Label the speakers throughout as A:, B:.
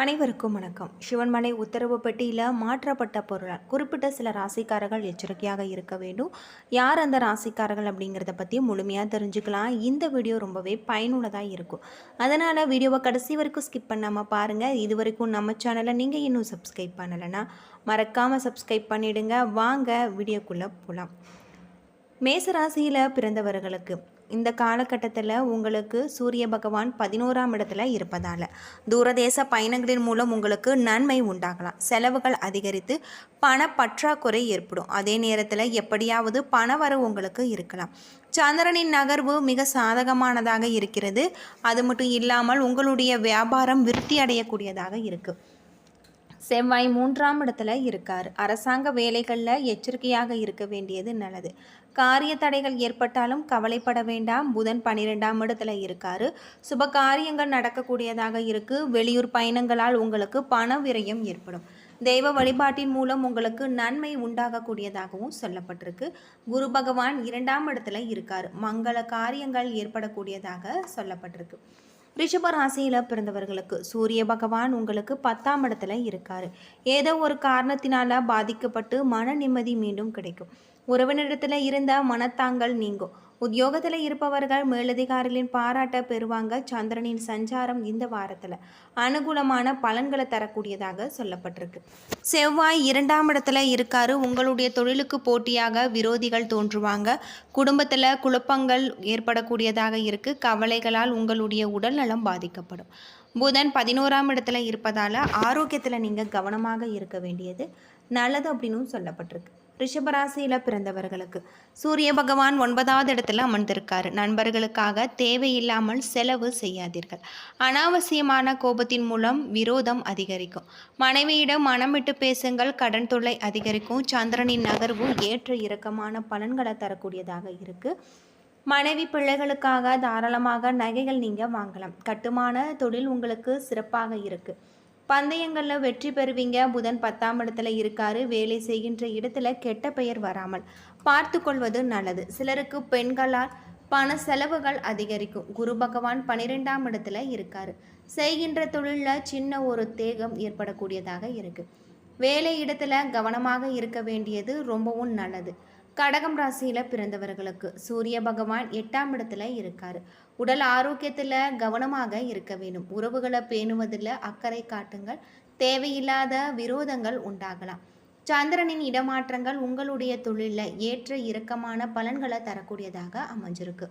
A: அனைவருக்கும் வணக்கம். சிவன்மலை உத்தரவு பெட்டியில் மாற்றப்பட்ட பொருளால் குறிப்பிட்ட சில ராசிக்காரர்கள் எச்சரிக்கையாக இருக்க வேண்டும். யார் அந்த ராசிக்காரர்கள் அப்படிங்கிறத பற்றி முழுமையாக தெரிஞ்சுக்கலாம். இந்த வீடியோ ரொம்பவே பயனுள்ளதாக இருக்கும். அதனால் வீடியோவை கடைசி வரைக்கும் ஸ்கிப் பண்ணாமல் பாருங்கள் இது வரைக்கும் நம்ம சேனலை நீங்கள் இன்னும் சப்ஸ்கிரைப் பண்ணலைன்னா மறக்காமல் சப்ஸ்கிரைப் பண்ணிவிடுங்க வாங்க வீடியோக்குள்ளே போகலாம் மேசராசியில் பிறந்தவர்களுக்கு இந்த காலகட்டத்தில் உங்களுக்கு சூரிய பகவான் பதினோராம் இடத்துல இருப்பதால் தூரதேச பயணங்களின் மூலம் உங்களுக்கு நன்மை உண்டாகலாம். செலவுகள் அதிகரித்து பண பற்றாக்குறை ஏற்படும். அதே நேரத்தில் எப்படியாவது பணவரவு உங்களுக்கு இருக்கலாம். சந்திரனின் நகர்வு மிக சாதகமானதாக இருக்கிறது. அது மட்டும் இல்லாமல் உங்களுடைய வியாபாரம் விருத்தி அடையக்கூடியதாக இருக்குது செவ்வாய் மூன்றாம் இடத்துல இருக்கார். அரசாங்க வேலைகளில் எச்சரிக்கையாக இருக்க வேண்டியது நல்லது. காரிய தடைகள் ஏற்பட்டாலும் கவலைப்பட வேண்டாம். புதன் பன்னிரெண்டாம் இடத்துல இருக்காரு. சுப காரியங்கள் நடக்கக்கூடியதாக இருக்கு. வெளியூர் பயணங்களால் உங்களுக்கு பண விரயம் ஏற்படும். தெய்வ வழிபாட்டின் மூலம் உங்களுக்கு நன்மை உண்டாகக்கூடியதாகவும் சொல்லப்பட்டிருக்கு. குரு பகவான் இரண்டாம் இடத்துல இருக்கார். மங்கள காரியங்கள் ஏற்படக்கூடியதாக சொல்லப்பட்டிருக்கு. ரிஷப ராசியில் பிறந்தவர்களுக்கு சூரிய பகவான் உங்களுக்கு பத்தாம் இடத்துல இருக்கார். ஏதோ ஒரு காரணத்தினால பாதிக்கப்பட்டு மன நிம்மதி மீண்டும் கிடைக்கும். உறவினரிடத்தில் இருந்தால் மனத்தாங்கள் நீங்கும். உத்தியோகத்தில் இருப்பவர்கள் மேலதிகாரிகளின் பாராட்ட பெறுவாங்க. சந்திரனின் சஞ்சாரம் இந்த வாரத்தில் அனுகூலமான பலன்களை தரக்கூடியதாக சொல்லப்பட்டிருக்கு. செவ்வாய் இரண்டாம் இடத்துல இருக்காரு. உங்களுடைய தொழிலுக்கு போட்டியாக விரோதிகள் தோன்றுவாங்க. குடும்பத்தில் குழப்பங்கள் ஏற்படக்கூடியதாக இருக்கு. கவலைகளால் உங்களுடைய உடல் நலம் பாதிக்கப்படும். புதன் பதினோராம் இடத்துல இருப்பதால் ஆரோக்கியத்தில் நீங்கள் கவனமாக இருக்க வேண்டியது நல்லது அப்படின்னு சொல்லப்பட்டிருக்கு. ரிஷபராசியில் பிறந்தவர்களுக்கு. சூரிய பகவான் ஒன்பதாவது இடத்துல அமர்ந்திருக்காரு. நண்பர்களுக்காக தேவையில்லாமல் செலவு செய்யாதீர்கள். அனாவசியமான கோபத்தின் மூலம் விரோதம் அதிகரிக்கும். மனைவியிடம் மனம் விட்டு பேசுங்கள். கடன் தொல்லை அதிகரிக்கும். சந்திரனின் நகர்வு ஏற்ற இறக்கமான பலன்களை தரக்கூடியதாக இருக்குது மனைவி பிள்ளைகளுக்காக தாராளமாக நகைகள் நீங்கள் வாங்கலாம். கட்டுமான தொழில் உங்களுக்கு சிறப்பாக இருக்குது பந்தயங்களில் வெற்றி பெறுவீங்க. புதன் பத்தாம் இடத்துல இருக்காரு. வேலை செய்கின்ற இடத்துல கெட்ட பெயர் வராமல் பார்த்து கொள்வது நல்லது. சிலருக்கு பெண்களால் பண செலவுகள் அதிகரிக்கும். குரு பகவான் பன்னிரெண்டாம் இடத்துல இருக்காரு. செய்கின்ற தொழிலில் சின்ன ஒரு தேகம் ஏற்படக்கூடியதாக இருக்கு. வேலை இடத்துல கவனமாக இருக்க வேண்டியது ரொம்பவும் நல்லது. கடகம் ராசியில் பிறந்தவர்களுக்கு சூரிய பகவான் எட்டாம் இடத்துல இருக்கார். உடல் ஆரோக்கியத்தில் கவனமாக இருக்க வேண்டும். உறவுகளை பேணுவதில் அக்கறை காட்டுங்கள். தேவையில்லாத விரோதங்கள் உண்டாகலாம். சந்திரனின் இடமாற்றங்கள் உங்களுடைய தொழிலில் ஏற்ற இறக்கமான பலன்களை தரக்கூடியதாக அமைஞ்சிருக்கு.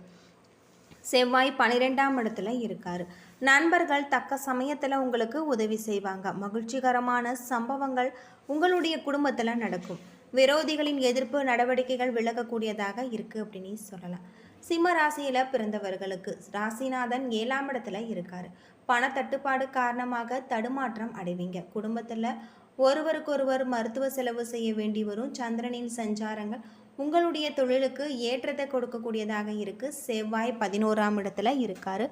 A: செவ்வாய் பனிரெண்டாம் இடத்துல இருக்கார். நண்பர்கள் தக்க சமயத்தில் உங்களுக்கு உதவி செய்வாங்க. மகிழ்ச்சிகரமான சம்பவங்கள் உங்களுடைய குடும்பத்தில் நடக்கும். விரோதிகளின் எதிர்ப்பு நடவடிக்கைகள் விலகக்கூடியதாக இருக்குது அப்படின்னு சொல்லலாம். சிம்ம ராசியில் பிறந்தவர்களுக்கு ராசிநாதன் ஏழாம் இடத்துல இருக்கார். பண தட்டுப்பாடு காரணமாக தடுமாற்றம் அடைவீங்க. குடும்பத்தில் ஒருவருக்கொருவர் மருத்துவ செலவு செய்ய வேண்டி வரும். சந்திரனின் சஞ்சாரங்கள் உங்களுடைய தொழிலுக்கு ஏற்றத்தை கொடுக்கக்கூடியதாக இருக்குது செவ்வாய் பதினோராம் இடத்துல இருக்கார்.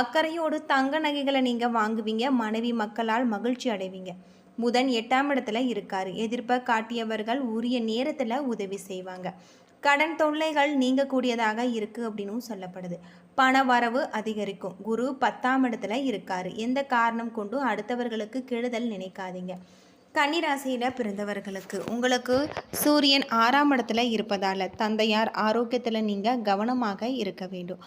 A: அக்கறையோடு தங்க நகைகளை நீங்கள் வாங்குவீங்க. மனைவி மக்களால் மகிழ்ச்சி அடைவீங்க. புதன் எட்டாம் இடத்துல இருக்காரு. எதிர்ப்பை காட்டியவர்கள் உரிய நேரத்தில் உதவி செய்வாங்க. கடன் தொல்லைகள் நீங்கக்கூடியதாக இருக்குது அப்படின்னும் சொல்லப்படுது. பண வரவு அதிகரிக்கும். குரு பத்தாம் இடத்துல இருக்காரு. எந்த காரணம் கொண்டும் அடுத்தவர்களுக்கு கெடுதல் நினைக்காதீங்க. கன்னிராசியில் பிறந்தவர்களுக்கு உங்களுக்கு சூரியன் ஆறாம் இடத்துல இருப்பதால் தந்தையார் ஆரோக்கியத்தில் நீங்கள் கவனமாக இருக்க வேண்டும்.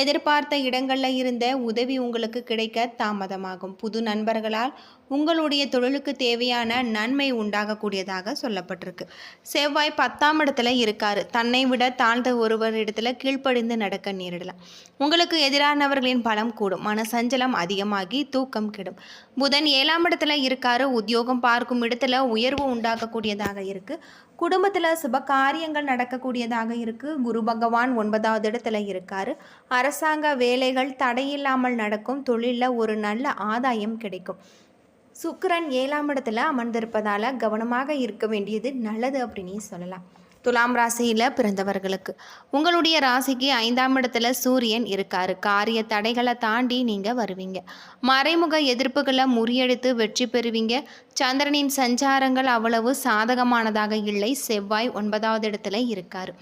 A: எதிர்பார்த்த இடங்களில் இருந்த உதவி உங்களுக்கு கிடைக்க தாமதமாகும். புது நண்பர்களால் உங்களுடைய தொழிலுக்கு தேவையான நன்மை உண்டாகக்கூடியதாக சொல்லப்பட்டிருக்கு. செவ்வாய் பத்தாம் இடத்துல இருக்காரு. தன்னை விட தாழ்ந்த ஒருவர் இடத்துல கீழ்ப்படிந்து நடக்க நேரிடலாம் உங்களுக்கு எதிரானவர்களின் பலம் கூடும். மனசஞ்சலம் அதிகமாகி தூக்கம் கெடும். புதன் ஏழாம் இடத்துல இருக்காரு. உத்தியோகம் பார்க்கும் இடத்துல உயர்வு உண்டாகக்கூடியதாக இருக்குது குடும்பத்தில் சுப காரியங்கள் நடக்கக்கூடியதாக இருக்கு. குரு பகவான் ஒன்பதாவது இடத்துல இருக்கார். அரசாங்க வேலைகள் தடையில்லாமல் நடக்கும். தொழிலில் ஒரு நல்ல ஆதாயம் கிடைக்கும். சுக்கரன் ஏழாம் இடத்துல அமர்ந்திருப்பதால் கவனமாக இருக்க வேண்டியது நல்லது அப்படின்னு சொல்லலாம். துலாம் ராசியில் பிறந்தவர்களுக்கு. உங்களுடைய ராசிக்கு ஐந்தாம் இடத்துல சூரியன் இருக்காரு. காரிய தடைகளை தாண்டி நீங்கள் வருவீங்க. மறைமுக எதிர்ப்புகளை முறியடித்து வெற்றி பெறுவீங்க. சந்திரனின் சஞ்சாரங்கள் அவ்வளவு சாதகமானதாக இல்லை. செவ்வாய் ஒன்பதாவது இடத்துல இருக்கார்.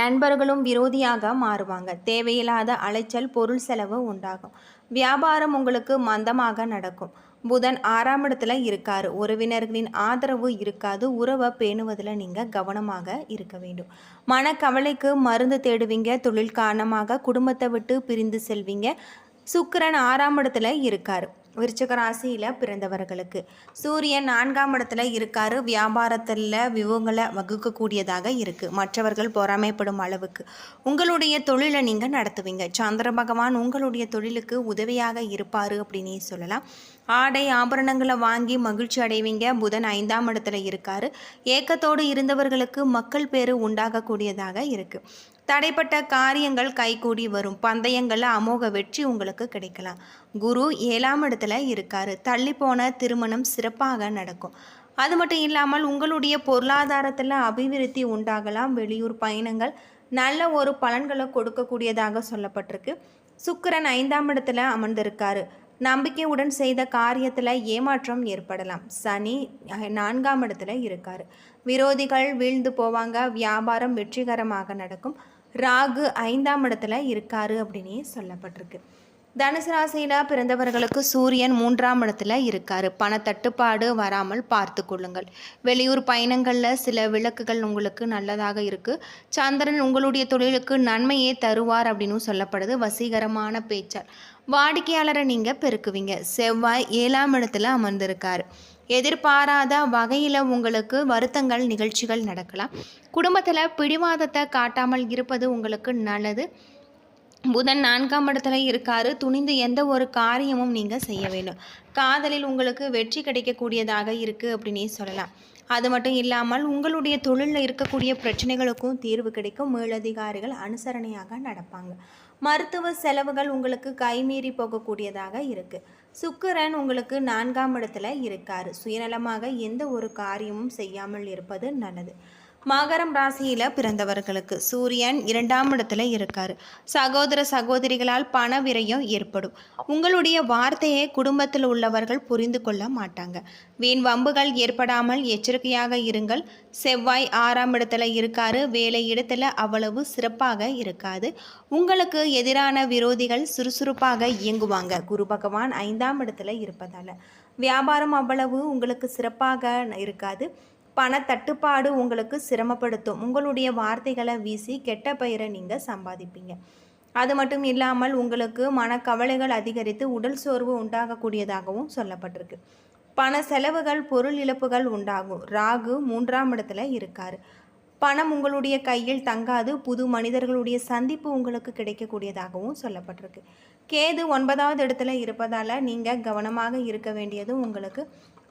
A: நண்பர்களும் விரோதியாக மாறுவாங்க. தேவையில்லாத அலைச்சல் பொருள் செலவு உண்டாகும். வியாபாரம் உங்களுக்கு மந்தமாக நடக்கும். புதன் ஆறாம் இடத்துல இருக்காரு. உறவினர்களின் ஆதரவு இருக்காது. உறவை பேணுவதில் நீங்கள் கவனமாக இருக்க வேண்டும். மனக்கவலைக்கு மருந்து தேடுவீங்க. தொழில் காரணமாக குடும்பத்தை விட்டு பிரிந்து செல்வீங்க. சுக்கரன் ஆறாம் இடத்துல இருக்கார். விருச்சிக ராசியில் பிறந்தவர்களுக்கு. சூரியன் நான்காம் இடத்துல இருக்காரு. வியாபாரத்தில் விவங்களை வகுக்கக்கூடியதாக இருக்குது மற்றவர்கள் பொறாமைப்படும் அளவுக்கு. உங்களுடைய தொழிலை நீங்கள் நடத்துவீங்க. சந்திர பகவான் உங்களுடைய தொழிலுக்கு உதவியாக இருப்பார் அப்படின்னே சொல்லலாம். ஆடை ஆபரணங்களை வாங்கி மகிழ்ச்சி அடைவீங்க. புதன் ஐந்தாம் இடத்துல இருக்காரு. ஏக்கத்தோடு இருந்தவர்களுக்கு மக்கள் பேர் உண்டாகக்கூடியதாக இருக்குது தடைப்பட்ட காரியங்கள் கைகூடி வரும். பந்தயங்களில் அமோக வெற்றி உங்களுக்கு கிடைக்கலாம். குரு ஏழாம் இடத்துல இருக்காரு. தள்ளி போன திருமணம் சிறப்பாக நடக்கும். அது மட்டும் இல்லாமல் உங்களுடைய பொருளாதாரத்தில் அபிவிருத்தி உண்டாகலாம். வெளியூர் பயணங்கள் நல்ல ஒரு பலன்களை கொடுக்கக்கூடியதாக சொல்லப்பட்டிருக்கு. சுக்கிரன் ஐந்தாம் இடத்துல அமர்ந்திருக்காரு. நம்பிக்கையுடன் செய்த காரியத்தில் ஏமாற்றம் ஏற்படலாம். சனி நான்காம் இடத்துல இருக்காரு. விரோதிகள் வீழ்ந்து போவாங்க. வியாபாரம் வெற்றிகரமாக நடக்கும். ராகு ஐந்தாம் இடத்துல இருக்காரு அப்படின்னு சொல்லப்பட்டிருக்கு. தனுசு ராசியில் பிறந்தவர்களுக்கு சூரியன் மூன்றாம் இடத்துல இருக்காரு. பணத்தட்டுப்பாடு வராமல் பார்த்து கொள்ளுங்கள். வெளியூர் பயணங்களில் சில விளக்குகள் உங்களுக்கு நல்லதாக இருக்குது சந்திரன் உங்களுடைய தொழிலுக்கு நன்மையே தருவார் அப்படின்னு சொல்லப்படுது. வசீகரமான பேச்சால். வாடிக்கையாளரை நீங்கள் பெருக்குவீங்க. செவ்வாய் ஏழாம் இடத்துல அமர்ந்திருக்காரு. எதிர்பாராத வகையில் உங்களுக்கு வருத்தங்கள் நிகழ்ச்சிகள் நடக்கலாம். குடும்பத்தில் பிடிவாதத்தை காட்டாமல் இருப்பது உங்களுக்கு நல்லது. புதன் நான்காம் இடத்துல இருக்காரு. துணிந்து எந்த ஒரு காரியமும் நீங்கள் செய்ய வேண்டும். காதலில் உங்களுக்கு வெற்றி கிடைக்கக்கூடியதாக இருக்குது அப்படின்னே சொல்லலாம். அது மட்டும் இல்லாமல் உங்களுடைய தொழிலில் இருக்கக்கூடிய பிரச்சனைகளுக்கும் தீர்வு கிடைக்கும். மேலதிகாரிகள் அனுசரணையாக நடப்பாங்க. மருத்துவ செலவுகள் உங்களுக்கு கைமீறி போகக்கூடியதாக இருக்குது சுக்கரன் உங்களுக்கு நான்காம் இடத்துல இருக்கார். சுயநலமாக எந்த ஒரு காரியமும் செய்யாமல் இருப்பது நல்லது. மகரம் ராசியில் பிறந்தவர்களுக்கு சூரியன் இரண்டாம் இடத்துல இருக்கார். சகோதர சகோதரிகளால் பண விரயம் ஏற்படும். உங்களுடைய வார்த்தையை குடும்பத்தில் உள்ளவர்கள் புரிந்து கொள்ள மாட்டாங்க. வீண் வம்புகள் ஏற்படாமல் எச்சரிக்கையாக இருங்கள். செவ்வாய் ஆறாம் இடத்துல இருக்காரு. வேலை இடத்துல அவ்வளவு சிறப்பாக இருக்காது. உங்களுக்கு எதிரான விரோதிகள் சுறுசுறுப்பாக இயங்குவாங்க. குரு பகவான் ஐந்தாம் இடத்துல இருப்பதால். வியாபாரம் அவ்வளவு உங்களுக்கு சிறப்பாக இருக்காது. பண தட்டுப்பாடு உங்களுக்கு சிரமப்படுத்தும். உங்களுடைய வார்த்தைகளை வீசி கெட்ட பெயரை நீங்கள் சம்பாதிப்பீங்க. அது மட்டும் இல்லாமல் உங்களுக்கு மனக்கவலைகள் அதிகரித்து உடல் சோர்வு உண்டாகக்கூடியதாகவும் சொல்லப்பட்டிருக்கு. பண செலவுகள் பொருள் இழப்புகள் உண்டாகும். ராகு மூன்றாம் இடத்துல இருக்கார். பணம் உங்களுடைய கையில் தங்காது. புது மனிதர்களுடைய சந்திப்பு உங்களுக்கு கிடைக்கக்கூடியதாகவும் சொல்லப்பட்டிருக்கு. கேது ஒன்பதாவது இடத்துல இருப்பதால் நீங்கள் கவனமாக இருக்க வேண்டியது உங்களுக்கு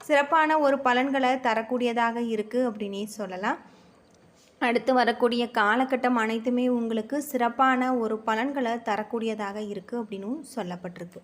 A: சிறப்பான ஒரு பலன்களை தரக்கூடியதாக இருக்குது அப்படின்னே சொல்லலாம். அடுத்து வரக்கூடிய காலகட்டம் அனைத்துமே உங்களுக்கு சிறப்பான ஒரு பலன்களை தரக்கூடியதாக இருக்குது அப்படின்னும் சொல்லப்பட்டிருக்கு.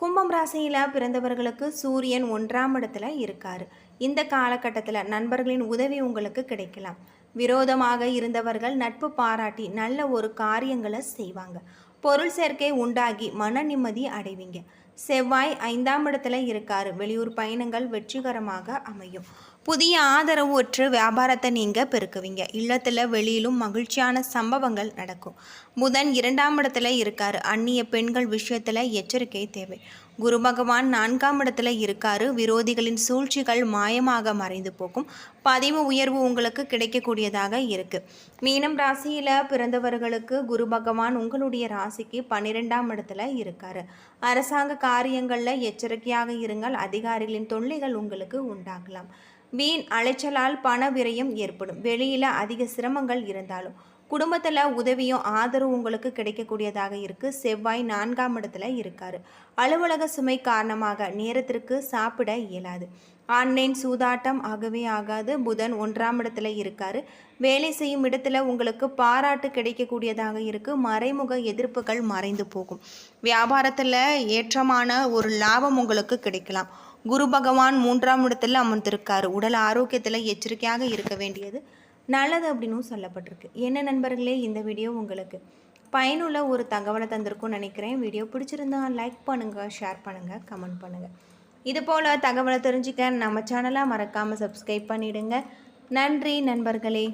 A: கும்பம் ராசியில் பிறந்தவர்களுக்கு சூரியன் ஒன்றாம் இடத்துல இருக்கார். இந்த காலகட்டத்தில் நண்பர்களின் உதவி உங்களுக்கு கிடைக்கலாம். விரோதமாக இருந்தவர்கள் நட்பு பாராட்டி நல்ல ஒரு காரியங்களை செய்வாங்க. பொருள் சேர்க்கை உண்டாகி மன நிம்மதி அடைவீங்க. செவ்வாய் ஐந்தாம் இடத்துல இருக்காரு. வெளியூர் பயணங்கள் வெற்றிகரமாக அமையும். புதிய ஆதரவு ஒற்று வியாபாரத்தை நீங்கள் பெருக்குவீங்க. இல்லத்தில் வெளியிலும் மகிழ்ச்சியான சம்பவங்கள் நடக்கும். புதன் இரண்டாம் இடத்துல இருக்கார். அந்நிய பெண்கள் விஷயத்தில் எச்சரிக்கை தேவை. குரு பகவான் நான்காம் இடத்துல இருக்காரு. விரோதிகளின் சூழ்ச்சிகள் மாயமாக மறைந்து போகும். பதிவு உயர்வு உங்களுக்கு கிடைக்கக்கூடியதாக இருக்கு. மீனம் ராசியில் பிறந்தவர்களுக்கு குரு பகவான் உங்களுடைய ராசிக்கு பன்னிரெண்டாம் இடத்துல இருக்காரு. அரசாங்க காரியங்களில் எச்சரிக்கையாக இருங்கள். அதிகாரிகளின் தொல்லைகள் உங்களுக்கு உண்டாகலாம். வீண் அலைச்சலால் பண விரயம் ஏற்படும். வெளியில் அதிக சிரமங்கள் இருந்தாலும் குடும்பத்தில் உதவியும் ஆதரவும் உங்களுக்கு கிடைக்கக்கூடியதாக இருக்குது செவ்வாய் நான்காம் இடத்துல இருக்கார். அலுவலக சுமை காரணமாக நேரத்திற்கு சாப்பிட இயலாது. ஆன்லைன் சூதாட்டம் ஆகவே ஆகாது. புதன் ஒன்றாம் இடத்துல இருக்கார். வேலை செய்யும் இடத்துல உங்களுக்கு பாராட்டு கிடைக்கக்கூடியதாக இருக்குது மறைமுக எதிர்ப்புகள் மறைந்து போகும். வியாபாரத்தில் ஏற்றமான ஒரு லாபம் உங்களுக்கு கிடைக்கலாம். குரு பகவான் மூன்றாம் இடத்துல அமர்ந்திருக்காரு. உடல் ஆரோக்கியத்தில் எச்சரிக்கையாக இருக்க வேண்டியது நல்லது அப்படின்னும் சொல்லப்பட்டிருக்கு. என்ன நண்பர்களே இந்த வீடியோ உங்களுக்கு பயனுள்ள ஒரு தகவலை தந்திருக்கும்னு நினைக்கிறேன். வீடியோ பிடிச்சிருந்தா லைக் பண்ணுங்கள் ஷேர் பண்ணுங்கள் கமெண்ட் பண்ணுங்கள் இது போல் தகவலை தெரிஞ்சுக்க நம்ம சேனலை மறக்காமல் சப்ஸ்கிரைப் பண்ணிவிடுங்க நன்றி நண்பர்களே.